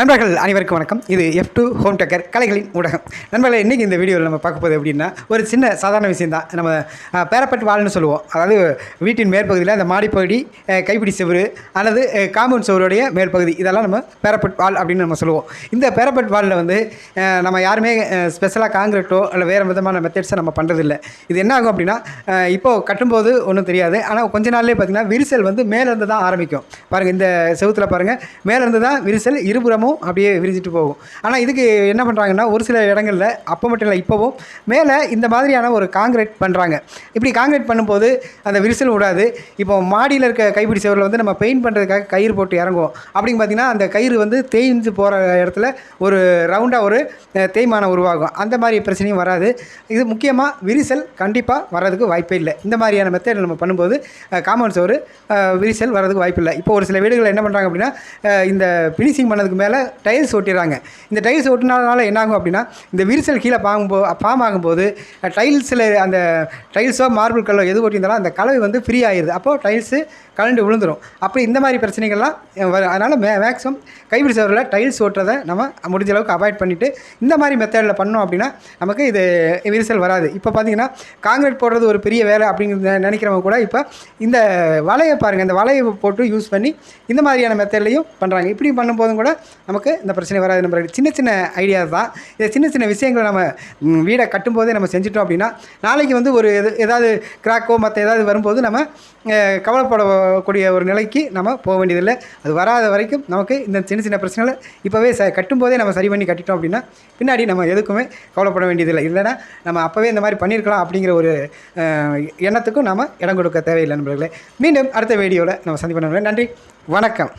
நண்பர்கள் அனைவருக்கும் வணக்கம். இது எஃப் டூ ஹோம் டெக்கர் கலைகளின் ஊடகம். நண்பர்களை இன்றைக்கி இந்த வீடியோவில் நம்ம பார்க்க போகுது அப்படின்னா ஒரு சின்ன சாதாரண விஷயம் தான் நம்ம பேரப்பட்டு பேரப்பட் வால்னு சொல்லுவோம். அதாவது வீட்டின் மேற்பகுதியில் அந்த மாடிப்பகுதி கைப்பிடி செவரு அல்லது காம்பவுண்ட் செவருடைய மேற்பகுதி. இதெல்லாம் நம்ம பேரப்பட் வால் அப்படின்னு நம்ம சொல்லுவோம். இந்த பேரப்பட் வாலில் வந்து நம்ம யாருமே ஸ்பெஷலாக காங்கிரீட்டோ இல்லை வேறு விதமான மெத்தட்ஸை நம்ம பண்ணுறதில்ல இது என்ன ஆகும் அப்படின்னா இப்போது கட்டும்போது ஒன்றும் தெரியாது. ஆனால் கொஞ்ச நாள்லேயே பார்த்தீங்கன்னா விரிசல் வந்து மேலேருந்து தான் ஆரம்பிக்கும். பாருங்கள் இந்த செவத்தில் பாருங்கள் மேலேருந்து தான் விரிசல் இருபுறமும் அப்படியே விரிஞ்சிட்டு போகும். ஆனால் இதுக்கு என்ன பண்ணுறாங்கன்னா ஒரு சில இடங்களில் அப்போ மட்டும் இல்லை இப்போவும் மேலே இந்த மாதிரியான ஒரு காங்கிரீட் பண்ணுறாங்க இப்படி காங்கிரீட் பண்ணும்போது அந்த விரிசல் விடாது இப்போ மாடியில் இருக்க கைப்பிடி செவரில் வந்து நம்ம பெயிண்ட் பண்ணுறதுக்காக கயிறு போட்டு இறங்குவோம். அப்படின்னு பார்த்தீங்கன்னா அந்த கயிறு வந்து தேய்ஞ்சு போகிற இடத்துல ஒரு ரவுண்டாக ஒரு தேய்மானம் உருவாகும். அந்த மாதிரி பிரச்சனையும் வராது. இது முக்கியமாக விரிசல் கண்டிப்பாக வர்றதுக்கு வாய்ப்பே இல்லை. இந்த மாதிரியான மெத்தட் நம்ம பண்ணும்போது காமன் சோறு விரிசல் வர்றதுக்கு வாய்ப்பு இல்லை. இப்போ ஒரு சில வீடுகளில் என்ன பண்ணுறாங்க அப்படின்னா இந்த ஃபினிஷிங் பண்ணதுக்கு மேலே டைல்ஸ் ஒட்டிடுறாங்க. இந்த டைல்ஸ் ஒட்டினால என்னாகும் அப்படின்னா இந்த விரிசல் கீழே பாங்கும்போ பாம் ஆகும்போது டைல்ஸில் அந்த டைல்ஸோ மார்பிள் கல்லோ எது ஒட்டியிருந்தாலும் அந்த கலவை வந்து ஃப்ரீ ஆயிடுது. அப்போது டைல்ஸு கலண்டு விழுந்துடும் அப்படி இந்த மாதிரி பிரச்சனைகள்லாம் வரும் அதனால் மே மேக்ஸிமம் கைவிரி சவரில் டைல்ஸ் ஓட்டுறதை நம்ம முடிஞ்ச அளவுக்கு அவாய்ட் பண்ணிவிட்டு இந்த மாதிரி மெத்தடில் பண்ணோம் அப்படின்னா நமக்கு இது விரிசல் வராது. இப்போ பார்த்தீங்கன்னா காங்கிரீட் போடுறது ஒரு பெரிய வேலை அப்படிங்கிறது நினைக்கிறவங்க கூட இப்போ இந்த வலையை பாருங்கள் இந்த வலையை போட்டு யூஸ் பண்ணி இந்த மாதிரியான மெத்தட்லையும் பண்ணுறாங்க இப்படி பண்ணும்போதும் கூட நமக்கு இந்த பிரச்சனை வராது. நம்ம சின்ன சின்ன ஐடியா தான். இதை சின்ன சின்ன விஷயங்களை நம்ம வீடை கட்டும்போதே நம்ம செஞ்சுட்டோம் அப்படின்னா நாளைக்கு வந்து ஒரு எது ஏதாவது கிராக்கோ மற்ற ஏதாவது வரும்போது நம்ம கவலைப்படக்கூடிய ஒரு நிலைக்கு நம்ம போக வேண்டியதில்லை. அது வராத வரைக்கும் நமக்கு இந்த சின்ன சின்ன பிரச்சனைகளை இப்போவே ச கட்டும்போதே நம்ம சரி பண்ணி கட்டிட்டோம் அப்படின்னா பின்னாடி நம்ம எதுக்குமே கவலைப்பட வேண்டியதில்லை. இல்லைன்னா நம்ம அப்போவே இந்த மாதிரி பண்ணியிருக்கலாம் அப்படிங்கிற ஒரு எண்ணத்துக்கும் நாம் இடம் கொடுக்க தேவையில்லை நண்பர்களே. மீண்டும் அடுத்த வீடியோவில் நம்ம சந்திப்போம் நன்றி. வணக்கம்.